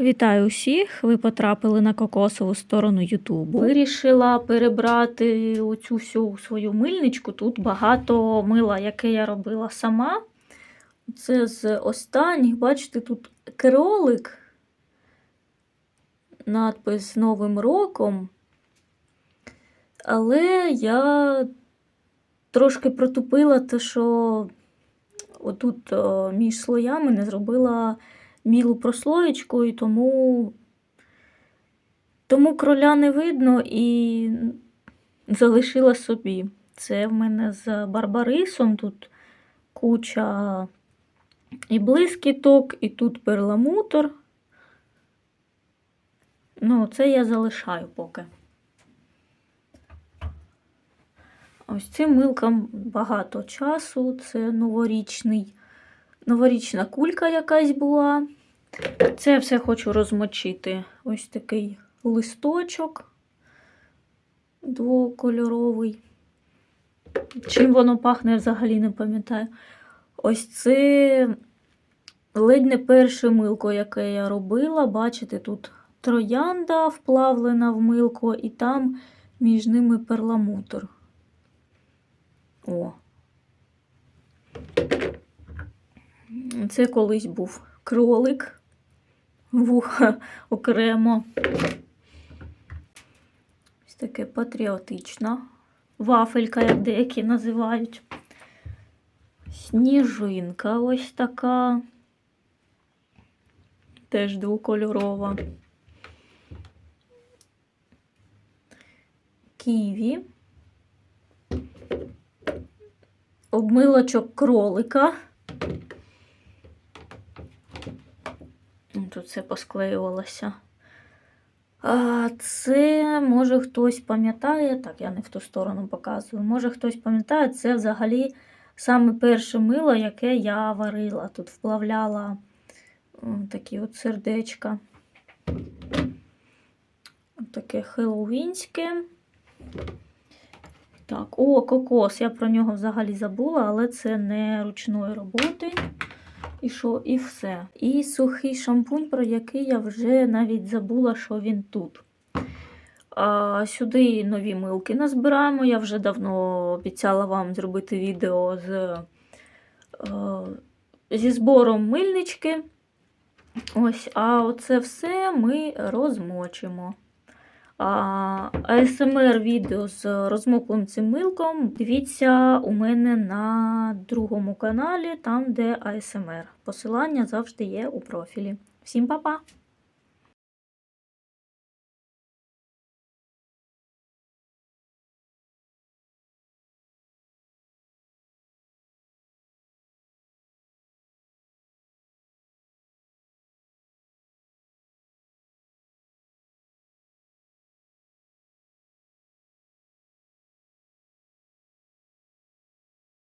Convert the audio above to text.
Вітаю усіх! Ви потрапили на кокосову сторону Ютубу. Вирішила перебрати оцю всю свою мильничку. Тут багато мила, яке я робила сама. Це з останніх, бачите, тут кролик, надпис Новим роком. Але я трошки протупила те, що отут між слоями не зробила мілу прослоєчку, і тому, тому кроля не видно і залишила собі. Це в мене з барбарисом тут куча і блискіток, і тут перламутр. Ну, це я залишаю поки. Ось цим милкам багато часу. Це новорічний, новорічна кулька якась була. Це все хочу розмочити. Ось такий листочок двокольоровий. Чим воно пахне, я взагалі не пам'ятаю. Ось це ледь не перше милко, яке я робила. Бачите, тут троянда вплавлена в милко, і там між ними перламутр. О. Це колись був кролик, вуха окремо. Ось таке патріотична вафелька, як деякі називають. Сніжинка ось така. Теж двокольорова. Ківі. Обмилочок кролика. Тут все посклеювалося. А це, може, хтось пам'ятає, так, я не в ту сторону показую. Може, хтось пам'ятає, це взагалі саме перше мило, яке я варила. Тут вплавляла такі от сердечка. Таке хеллоуінське. Так, о, кокос. Я про нього взагалі забула, але це не ручної роботи. І що, і все. І сухий шампунь, про який я вже навіть забула, що він тут. А, Сюди нові милки назбираємо. Я вже давно обіцяла вам зробити відео з, а, зі збором мильнички. Ось, А оце все ми розмочимо. АСМР відео з розмоклим цим милком. Дивіться у мене на другому каналі, там де АСМР. Посилання завжди є у профілі. Всім па-па!